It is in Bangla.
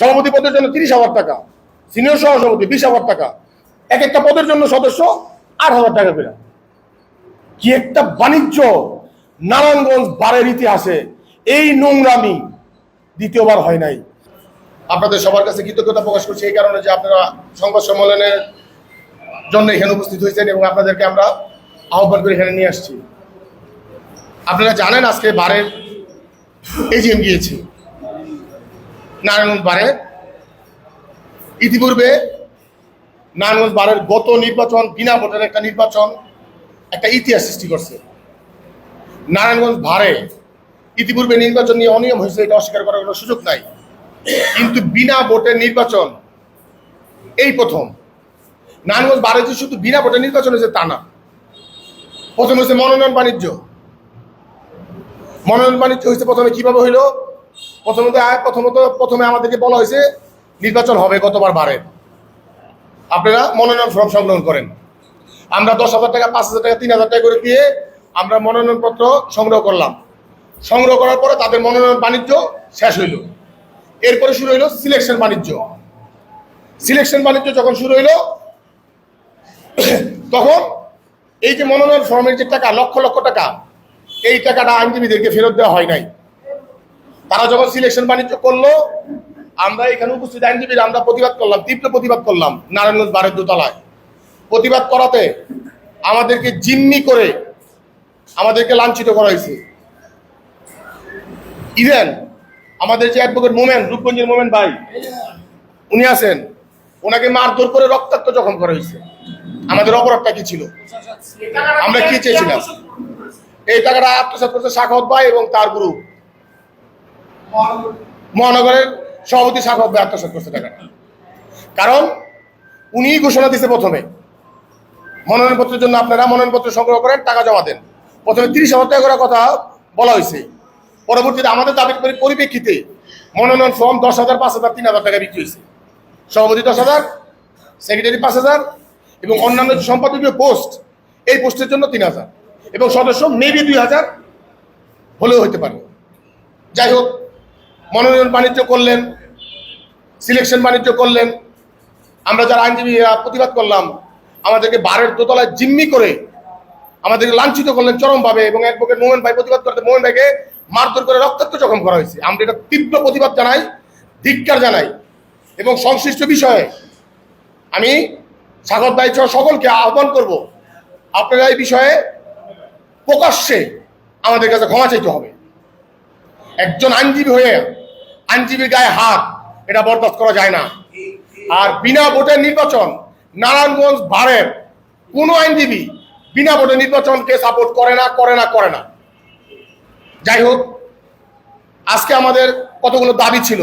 সভাপতি পদের জন্য তিরিশ হাজার টাকা সিনিয়র সহসভাপতি বিশ হাজার টাকা, এক একটা পদের জন্য সদস্য আট হাজার টাকা করে। কি একটা বাণিজ্য নারায়ণগঞ্জ বারের ইতিহাসে এই নোংরামি দ্বিতীয়বার হয় নাই। আপনাদের সবার কাছে কৃতজ্ঞতা প্রকাশ করছি এই কারণে যে আপনারা সংবাদ সম্মেলনের জন্য এখানে উপস্থিত হয়েছেন এবং আপনাদেরকে আমরা আহ্বান করে এখানে নিয়ে আসছি। আপনারা জানেন আজকে বারের এজিএম গিয়েছি। নারায়ণগঞ্জ বারে। ইতিপূর্বে নারায়ণগঞ্জ বারের গত নির্বাচন, বিনা ভোটের একটা নির্বাচন, একটা ইতিহাস সৃষ্টি করছে। নারায়ণগঞ্জ ভারে ইতিপূর্বে নির্বাচন নিয়ে অনিয়ম হয়েছে, এটা অস্বীকার করার কোনো সুযোগ নাই। কিন্তু বিনা ভোটের নির্বাচন, এই প্রথম। নারায়ণগঞ্জ বারে যে শুধু বিনা ভোটের নির্বাচন হয়েছে, তা না। প্রথম হয়েছে মনোনয়ন বাণিজ্য। মনোনয়ন বাণিজ্য হয়েছে প্রথমে কীভাবে হইল? প্রথমত প্রথমত, প্রথমে আমাদেরকে বলা হয়েছে, নির্বাচন হবে গতবার বারে। আপনারা মনোনয়ন ফর্ম সংগ্রহ করেন। আমরা দশ হাজার টাকা, পাঁচ হাজার টাকা, তিন হাজার টাকা করে দিয়ে আমরা মনোনয়নপত্র সংগ্রহ করলাম। সংগ্রহ করার পরে তাদের মনোনয়ন বাণিজ্য শেষ হইল। এরপরে শুরু হইল সিলেকশন বাণিজ্য। সিলেকশন বাণিজ্য যখন শুরু হইল, তখন এই যে মনোনয়ন ফর্মের যে টাকা, লক্ষ লক্ষ টাকা, এই টাকাটা আইনজীবীদেরকে ফেরত দেওয়া হয় নাই। তারা যখন সিলেকশন বাণিজ্য করল, আমরা এখানে উপস্থিত আইনজীবীরা, আমরা প্রতিবাদ করলাম, তীব্র প্রতিবাদ করলাম নারায়ণগঞ্জ বারের দোতলায়। প্রতিবাদ করাতে আমাদেরকে জিম্মি করে আমাদেরকে লাঞ্ছিত করা হয়েছে। ইভেন আমাদের যে অ্যাডভোকেট মোমেন, রূপগঞ্জের মোমেন ভাই, উনি আছেন, ওনাকে মারধর করে রক্তাক্ত জখম করা হয়েছে। আমাদের অপরাধটা কি ছিল? আমরা কি চেয়েছিলাম? এই টাকাটা আত্মসাৎ করতে শাখাওয়াত ভাই এবং তার গ্রুপ মহানগরের সভাপতি শাখাওয়াত ভাই আত্মসাৎ করছে টাকাটা কারণ উনি ঘোষণা দিছে প্রথমে। মনোনয়নপত্রের জন্য আপনারা মনোনয়নপত্র সংগ্রহ করেন, টাকা জমা দেন। প্রথমে তিরিশ হাজার টাকা করার কথা বলা হয়েছে। পরবর্তীতে আমাদের দাবির পরি- পরিপ্রেক্ষিতে মনোনয়ন ফর্ম দশ হাজার, পাঁচ হাজার, তিন হাজার টাকা বিক্রি হয়েছে। সভাপতি দশ হাজার, সেক্রেটারি পাঁচ হাজার এবং অন্যান্য সম্পাদকীয় পোস্ট, এই পোস্টের জন্য তিন হাজার এবং সদস্য মেবি দুই হাজার হলেও হতে পারে। যাই হোক মনোনয়ন বাণিজ্য করলেন সিলেকশন বাণিজ্য করলেন। আমরা যারা আইনজীবীরা প্রতিবাদ করলাম। আমাদেরকে বারের দোতলায় জিম্মি করে আমাদেরকে লাঞ্ছিত করলেন চরমভাবে এবং অ্যাডভোকেট মোহন ভাই প্রতিবাদ করতে মোহন ভাইকে মারধর করে রক্তাক্ত জখম করা হয়েছে। আমরা এটা তীব্র প্রতিবাদ জানাই, ধিক্কার জানাই এবং সংশ্লিষ্ট বিষয়ে আমি সাগর ভাই সহ সকলকে আহ্বান করব, আপনারা এই বিষয়ে প্রকাশ্যে আমাদের কাছে ক্ষমা চাইতে হবে। একজন আইনজীবী হয়ে আইনজীবীর গায়ে হাত, এটা বরদাস্ত করা যায় না। আর বিনা ভোটের নির্বাচন নারায়ণগঞ্জ ভারের কোনো আইনজীবী বিনা ভোটে নির্বাচনকে সাপোর্ট করে না করে না করে না। যাই হোক, আজকে আমাদের কতগুলো দাবি ছিল?